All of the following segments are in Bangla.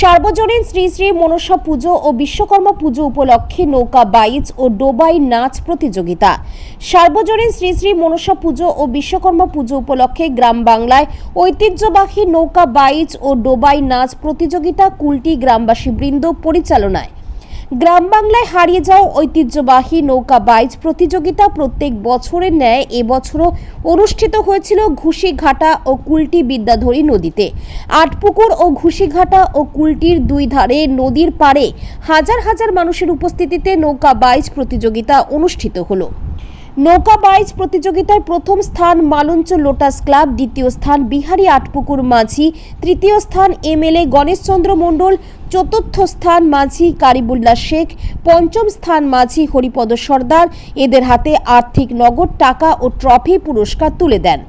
সার্বজনীন শ্রী শ্রী মনসা পুজো ও বিশ্বকর্মা পুজো উপলক্ষে নৌকা, বাইচ ও ডোবাই নাচ প্রতিযোগিতা। সার্বজনীন শ্রী শ্রী মনসা পুজো ও বিশ্বকর্মা পুজো উপলক্ষে গ্রাম বাংলায় ঐতিহ্যবাহী নৌকা, বাইচ ও ডোবাই নাচ প্রতিযোগিতা কুলটি গ্রামবাসী বৃন্দ পরিচালনায়। গ্রাম বাংলায় হারিয়ে যাওয়া ঐতিহ্যবাহী নৌকা বাইজ প্রতিযোগিতা প্রত্যেক বছরের ন্যায় এবছরও অনুষ্ঠিত হয়েছিল ঘুষিঘাটা ও কুলটি বিদ্যাধরী নদীতে। আটপুকুর ও ঘুষিঘাটা ও কুলটির দুই ধারে নদীর পাড়ে হাজার হাজার মানুষের উপস্থিতিতে নৌকা বাইজ প্রতিযোগিতা অনুষ্ঠিত হলো। নৌকা বাইচ প্রতিযোগিতায় প্রথম স্থান মালঞ্চ লোটাস ক্লাব, দ্বিতীয় স্থান বিহারি আটপুকুর মাঝি, তৃতীয় স্থান এমএলএ গণেশচন্দ্র মণ্ডল, চতুর্থ স্থান মাঝি কারিবুল্লা শেখ, পঞ্চম স্থান মাঝি হরিপদ সর্দার। এদের হাতে আর্থিক নগদ টাকা ও ট্রফি পুরস্কার তুলে দেন।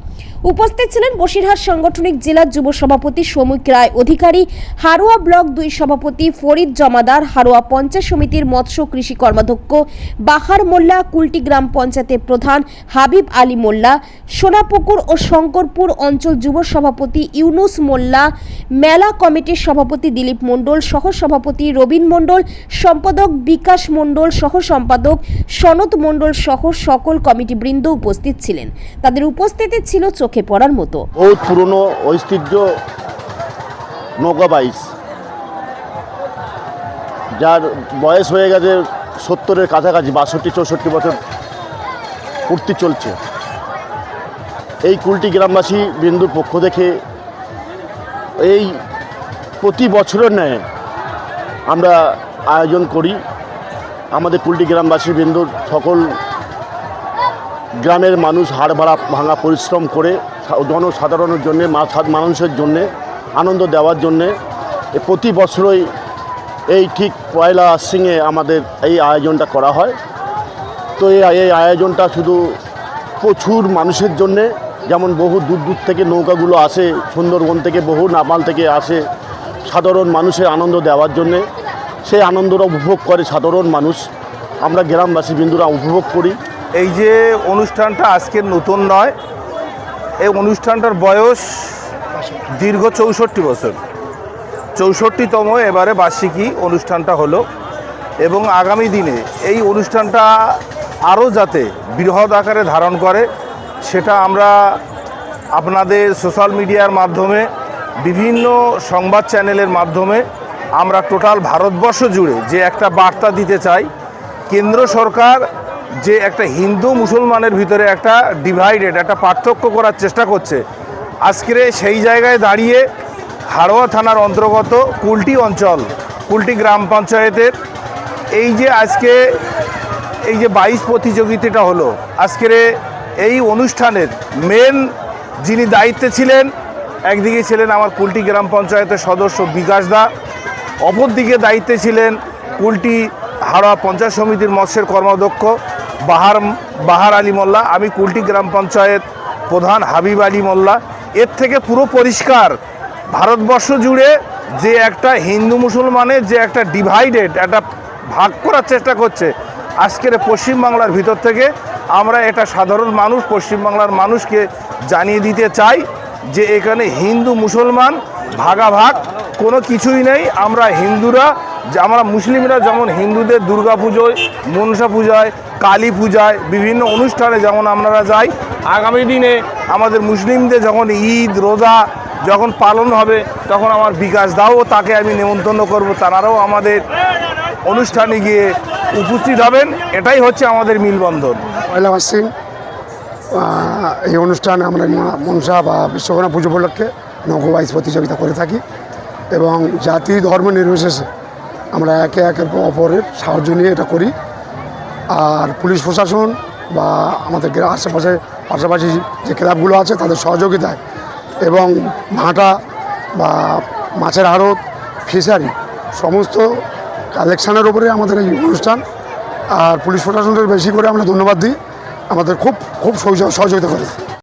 উপস্থিত ছিলেন বসিরহাট সাংগঠনিক জেলা যুব সভাপতি সমীক রায় অধিকারী, হারোয়া ব্লক দুই সভাপতি ফরিদ জমাদার, হারোয়া পঞ্চায়েত সমিতির মৎস্য কৃষি কর্মাধ্যক্ষ বাহার মোল্লা, কুলটি গ্রাম পঞ্চায়েতের প্রধান হাবিব আলী মোল্লা, সোনাপুকুর ও শঙ্করপুর অঞ্চল যুব সভাপতি ইউনুস মোল্লা, মেলা কমিটির সভাপতি দিলীপ মণ্ডল সহ সভাপতি রবীন মণ্ডল, সম্পাদক বিকাশ মণ্ডল সহ সম্পাদক সনত মণ্ডল সহ সকল কমিটিবৃন্দ উপস্থিত ছিলেন। তাদের উপস্থিতি ছিল চোখে পড়ার মতো। বহুত পুরনো ঐতিহ্য নৌকা বাইশ যার বয়স হয়ে গেছে সত্তরের কাছাকাছি, বাষট্টি, চৌষট্টি বছর পূর্তি চলছে। এই কুলটি গ্রামবাসী বিন্দুর পক্ষ থেকে এই প্রতি বছরের ন্যায় আমরা আয়োজন করি। আমাদের কুলটি গ্রামবাসী বিন্দুর সকল গ্রামের মানুষ হাড় ভাড়া ভাঙা পরিশ্রম করে জনসাধারণের জন্যে মানুষের জন্যে, আনন্দ দেওয়ার জন্যে প্রতি বছরই এই ঠিক পয়লা আশ্বিনে আমাদের এই আয়োজনটা করা হয়। তো এই এই আয়োজনটা শুধু প্রচুর মানুষের জন্যে, যেমন বহু দূর দূর থেকে নৌকাগুলো আসে, সুন্দরবন থেকে বহু নাপাল থেকে আসে, সাধারণ মানুষের আনন্দ দেওয়ার জন্যে। সেই আনন্দটা উপভোগ করে সাধারণ মানুষ। আমরা গ্রামবাসী বিন্দুরা উপভোগ করি। এই যে অনুষ্ঠানটা আজকের নতুন নয়, এই অনুষ্ঠানটার বয়স দীর্ঘ চৌষট্টি বছর। চৌষট্টিতম এবারে বার্ষিকী অনুষ্ঠানটা হলো এবং আগামী দিনে এই অনুষ্ঠানটা আরও যাতে বৃহৎ আকারে ধারণ করে, সেটা আমরা আপনাদের সোশ্যাল মিডিয়ার মাধ্যমে, বিভিন্ন সংবাদ চ্যানেলের মাধ্যমে আমরা টোটাল ভারতবর্ষ জুড়ে যে একটা বার্তা দিতে চাই, কেন্দ্র সরকার যে একটা হিন্দু মুসলমানের ভিতরে একটা ডিভাইডেড একটা পার্থক্য করার চেষ্টা করছে। আজকের সেই জায়গায় দাঁড়িয়ে হাড়োয়া থানার অন্তর্গত কুলটি অঞ্চল, কুলটি গ্রাম পঞ্চায়েতের এই যে আজকে এই যে বাইশ প্রতিযোগিতাটা হলো, আজকের এই অনুষ্ঠানের মেন যিনি দায়িত্বে ছিলেন, একদিকে ছিলেন আমার কুলটি গ্রাম পঞ্চায়েতের সদস্য বিকাশ দা, অপরদিকে দায়িত্বে ছিলেন কুলটি হাওড়া পঞ্চায়েত সমিতির মৎস্যের কর্মাধ্যক্ষ বাহার বাহার আলী মোল্লা, আমি কুলটি গ্রাম পঞ্চায়েত প্রধান হাবিব আলী মোল্লা। এর থেকে পুরো পরিষ্কার, ভারতবর্ষ জুড়ে যে একটা হিন্দু মুসলমানের যে একটা ডিভাইডেড, একটা ভাগ করার চেষ্টা করছে, আজকের পশ্চিমবাংলার ভিতর থেকে আমরা এটা সাধারণ মানুষ, পশ্চিমবাংলার মানুষকে জানিয়ে দিতে চাই যে এখানে হিন্দু মুসলমান ভাগাভাগ কোনো কিছুই নেই। আমরা হিন্দুরা আমরা মুসলিমরা যেমন হিন্দুদের দুর্গা পুজোয় মনসা পূজায় কালী পূজায় বিভিন্ন অনুষ্ঠানে যেমন আপনারা যাই, আগামী দিনে আমাদের মুসলিমদের যখন ঈদ, রোজা যখন পালন হবে, তখন আমার বিকাশ দাও তাকে আমি নেমন্তন্ন করব। তারাও আমাদের অনুষ্ঠানে গিয়ে উপস্থিত হবেন। এটাই হচ্ছে আমাদের মিলবন্ধন। পয়লা আশ্বিন এই অনুষ্ঠানে আমরা মনসা বা বিশ্বকর্মা পুজো উপলক্ষে নৌকোবাইজ প্রতিযোগিতা করে থাকি এবং জাতি ধর্ম নির্বিশেষে আমরা একে একের অপরের সাহায্য নিয়ে এটা করি। আর পুলিশ প্রশাসন বা আমাদের আশেপাশে পাশাপাশি যে ক্লাবগুলো আছে তাদের সহযোগিতায় এবং ভাঁটা বা মাছের আড়ত ফিশারি সমস্ত কালেকশানের ওপরে আমাদের এই অনুষ্ঠান। আর পুলিশ প্রশাসনকে বেশি করে আমরা ধন্যবাদ দিই। আমাদের খুব খুব সহযোগিতা করে